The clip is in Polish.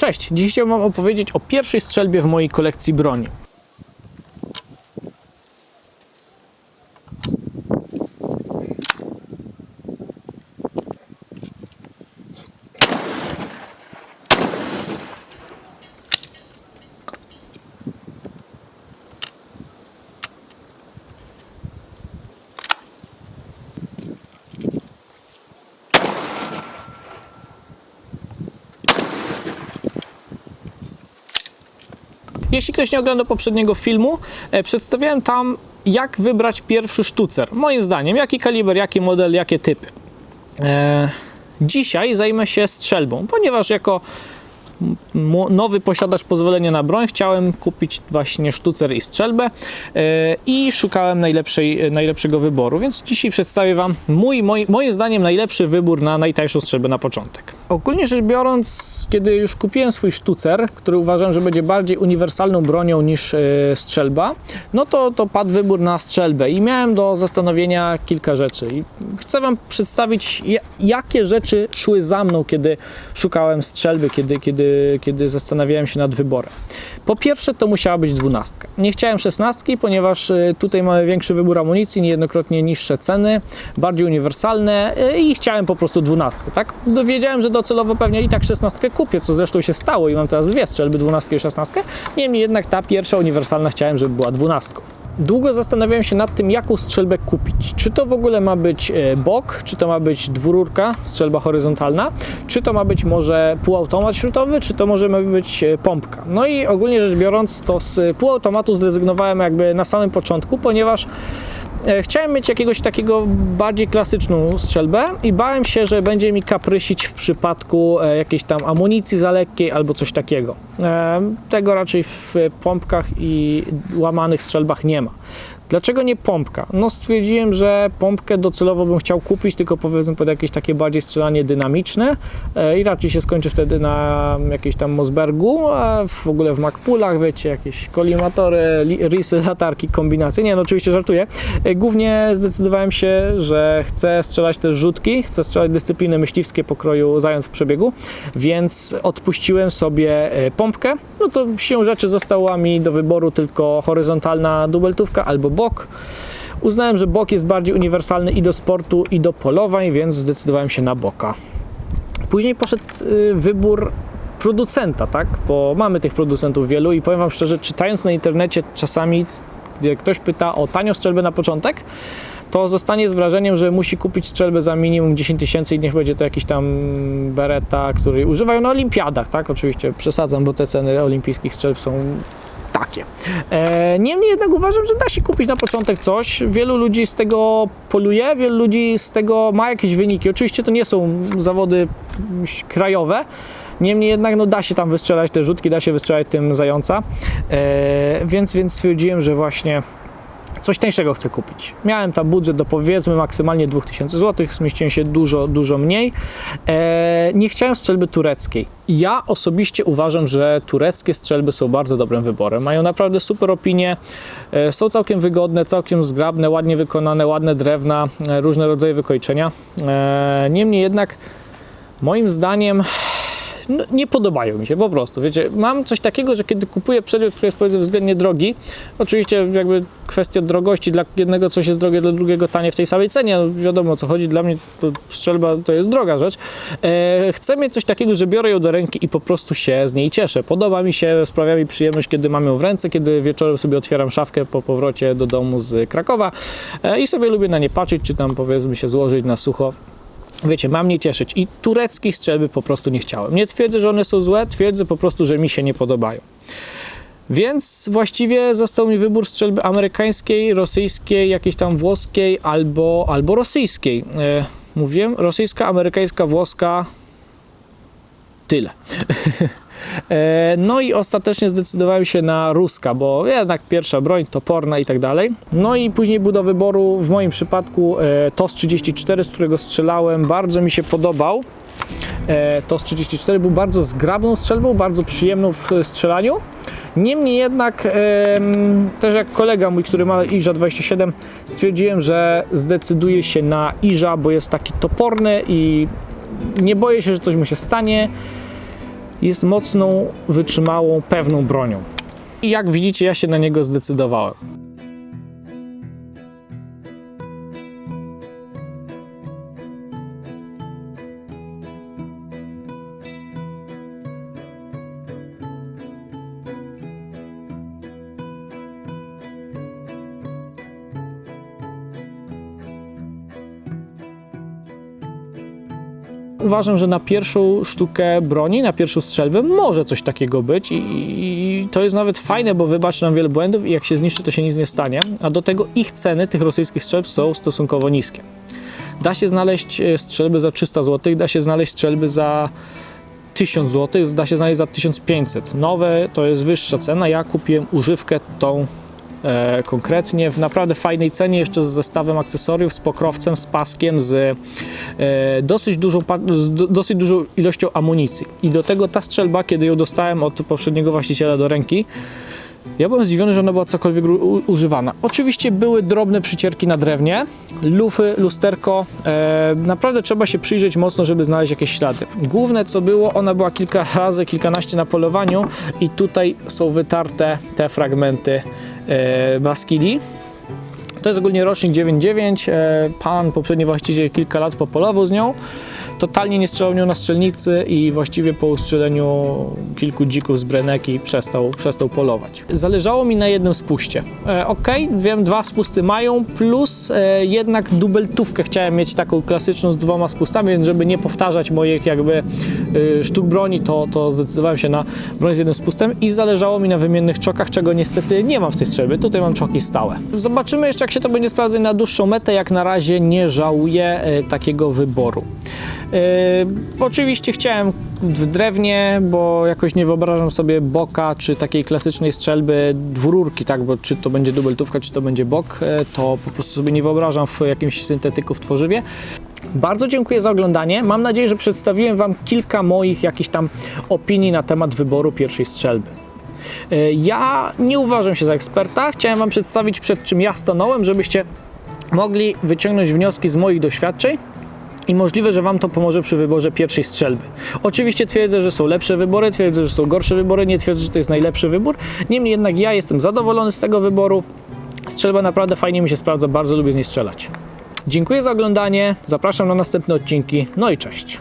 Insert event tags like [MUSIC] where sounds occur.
Cześć! Dziś chciałbym opowiedzieć o pierwszej strzelbie w mojej kolekcji broni. Jeśli ktoś nie oglądał poprzedniego filmu, e, przedstawiałem tam, jak wybrać pierwszy sztucer. Moim zdaniem, jaki kaliber, jaki model, jakie typy. E, dzisiaj zajmę się strzelbą, ponieważ jako nowy posiadacz pozwolenia na broń chciałem kupić właśnie sztucer i strzelbę e, i szukałem najlepszej, najlepszego wyboru, więc dzisiaj przedstawię Wam mój, moi, moim zdaniem najlepszy wybór na najtańszą strzelbę na początek. Ogólnie rzecz biorąc, kiedy już kupiłem swój sztucer, który uważam, że będzie bardziej uniwersalną bronią niż e, strzelba, no to, to padł wybór na strzelbę i miałem do zastanowienia kilka rzeczy. I chcę Wam przedstawić, ja- jakie rzeczy szły za mną, kiedy szukałem strzelby, kiedy, kiedy, kiedy zastanawiałem się nad wyborem. Po pierwsze, to musiała być dwunastka. Nie chciałem szesnastki, ponieważ e, tutaj mamy większy wybór amunicji, niejednokrotnie niższe ceny, bardziej uniwersalne e, i chciałem po prostu dwunastkę, tak? Dowiedziałem, że docelowo pewnie i tak szesnastkę kupię, co zresztą się stało i mam teraz dwie strzelby, dwunastkę i szesnastkę. Niemniej jednak ta pierwsza uniwersalna chciałem, żeby była dwunastką. Długo zastanawiałem się nad tym, jaką strzelbę kupić. Czy to w ogóle ma być e, bok, czy to ma być dwururka, strzelba horyzontalna, czy to ma być może półautomat śrutowy, czy to może ma być e, pompka. No i ogólnie rzecz biorąc, to z półautomatu zrezygnowałem jakby na samym początku, ponieważ chciałem mieć jakiegoś takiego bardziej klasyczną strzelbę i bałem się, że będzie mi kaprysić w przypadku e, jakiejś tam amunicji za lekkiej albo coś takiego. E, Tego raczej w pompkach i łamanych strzelbach nie ma. Dlaczego nie pompka? No stwierdziłem, że pompkę docelowo bym chciał kupić, tylko powiedzmy pod jakieś takie bardziej strzelanie dynamiczne e, i raczej się skończy wtedy na jakiejś tam Mosbergu, a w ogóle w Macpoolach, wiecie, jakieś kolimatory, li- risy, latarki, kombinacje. Nie, no oczywiście żartuję. E, Głównie zdecydowałem się, że chcę strzelać też rzutki, chcę strzelać dyscypliny myśliwskie pokroju zając w przebiegu, więc odpuściłem sobie e, pompkę. No to siłą rzeczy została mi do wyboru tylko horyzontalna dubeltówka albo bok. Uznałem, że bok jest bardziej uniwersalny i do sportu, i do polowań, więc zdecydowałem się na boka. Później poszedł y, wybór producenta, tak? Bo mamy tych producentów wielu i powiem Wam szczerze, czytając na internecie czasami, gdzie ktoś pyta o tanią strzelbę na początek, to zostanie z wrażeniem, że musi kupić strzelbę za minimum 10 tysięcy i niech będzie to jakiś tam bereta, który używają na olimpiadach, tak? Oczywiście przesadzam, bo te ceny olimpijskich strzelb są takie. E, niemniej jednak uważam, że da się kupić na początek coś. Wielu ludzi z tego poluje, wielu ludzi z tego ma jakieś wyniki. Oczywiście to nie są zawody krajowe. Niemniej jednak no, da się tam wystrzelać te rzutki, da się wystrzelać tym zająca. E, więc, więc stwierdziłem, że właśnie coś tańszego chcę kupić. Miałem tam budżet do powiedzmy maksymalnie 2000 zł, zmieściłem się dużo, dużo mniej. E, nie chciałem strzelby tureckiej. Ja osobiście uważam, że tureckie strzelby są bardzo dobrym wyborem. Mają naprawdę super opinie, e, są całkiem wygodne, całkiem zgrabne, ładnie wykonane, ładne drewna, e, różne rodzaje wykończenia. E, niemniej jednak moim zdaniem no, nie podobają mi się po prostu. Wiecie, mam coś takiego, że kiedy kupuję przedmiot, który jest powiedzmy względnie drogi, oczywiście jakby kwestia drogości, dla jednego coś jest drogie, dla drugiego tanie w tej samej cenie, no, wiadomo o co chodzi, dla mnie strzelba to jest droga rzecz. E, chcę mieć coś takiego, że biorę ją do ręki i po prostu się z niej cieszę. Podoba mi się, sprawia mi przyjemność, kiedy mam ją w ręce, kiedy wieczorem sobie otwieram szafkę po powrocie do domu z Krakowa e, i sobie lubię na nie patrzeć, czy tam powiedzmy się złożyć na sucho. Wiecie, mam nie cieszyć i tureckich strzelby po prostu nie chciałem. Nie twierdzę, że one są złe, twierdzę po prostu, że mi się nie podobają. Więc właściwie został mi wybór strzelby amerykańskiej, rosyjskiej, jakiejś tam włoskiej albo, albo rosyjskiej. E, mówiłem, rosyjska, amerykańska, włoska. Tyle. [LAUGHS] E, No i ostatecznie zdecydowałem się na ruska, bo jednak pierwsza broń, toporna i tak dalej. No i później był do wyboru w moim przypadku e, TOS 34, z którego strzelałem, bardzo mi się podobał. E, TOS 34 był bardzo zgrabną strzelbą, bardzo przyjemną w strzelaniu. Niemniej jednak, też jak kolega mój, który ma IżA 27, stwierdziłem, że zdecyduje się na IżA, bo jest taki toporny i nie boję się, że coś mu się stanie. Jest mocną, wytrzymałą, pewną bronią. I jak widzicie, ja się na niego zdecydowałem. Uważam, że na pierwszą sztukę broni, na pierwszą strzelbę może coś takiego być i, i to jest nawet fajne, bo wybaczy nam wiele błędów i jak się zniszczy, to się nic nie stanie. A do tego ich ceny tych rosyjskich strzelb są stosunkowo niskie. Da się znaleźć e, strzelby za 300 zł, da się znaleźć strzelby za 1000 zł, da się znaleźć za 1500. Nowe to jest wyższa cena. Ja kupiłem używkę tą konkretnie w naprawdę fajnej cenie, jeszcze z zestawem akcesoriów, z pokrowcem, z paskiem, z e, dosyć, dużą, dosyć dużą ilością amunicji. I do tego ta strzelba, kiedy ją dostałem od poprzedniego właściciela do ręki, ja byłem zdziwiony, że ona była cokolwiek używana. Oczywiście były drobne przycierki na drewnie, lufy, lusterko. E, naprawdę trzeba się przyjrzeć mocno, żeby znaleźć jakieś ślady. Główne co było, ona była kilka razy, kilkanaście na polowaniu i tutaj są wytarte te fragmenty e, baskili. To jest ogólnie rocznik 9.9. E, Pan, poprzedni właściciel, kilka lat popolował z nią. Totalnie nie strzelał na strzelnicy i właściwie po ustrzeleniu kilku dzików z breneki przestał, przestał polować. Zależało mi na jednym spuście. E, ok, wiem, dwa spusty mają, plus e, jednak dubeltówkę chciałem mieć taką klasyczną z dwoma spustami, więc żeby nie powtarzać moich jakby e, sztuk broni, to, to zdecydowałem się na broń z jednym spustem i zależało mi na wymiennych czokach, czego niestety nie mam w tej strzelbie. Tutaj mam czoki stałe. Zobaczymy jeszcze, jak się to będzie sprawdzać na dłuższą metę. Jak na razie nie żałuję e, takiego wyboru. E, oczywiście chciałem w drewnie, bo jakoś nie wyobrażam sobie boka czy takiej klasycznej strzelby dwururki, tak, bo czy to będzie dubeltówka, czy to będzie bok, e, to po prostu sobie nie wyobrażam w jakimś syntetyku w tworzywie. Bardzo dziękuję za oglądanie. Mam nadzieję, że przedstawiłem Wam kilka moich jakichś tam opinii na temat wyboru pierwszej strzelby. E, Ja nie uważam się za eksperta. Chciałem Wam przedstawić, przed czym ja stanąłem, żebyście mogli wyciągnąć wnioski z moich doświadczeń i możliwe, że Wam to pomoże przy wyborze pierwszej strzelby. Oczywiście twierdzę, że są lepsze wybory, twierdzę, że są gorsze wybory, nie twierdzę, że to jest najlepszy wybór. Niemniej jednak ja jestem zadowolony z tego wyboru. Strzelba naprawdę fajnie mi się sprawdza, bardzo lubię z niej strzelać. Dziękuję za oglądanie, zapraszam na następne odcinki, no i cześć.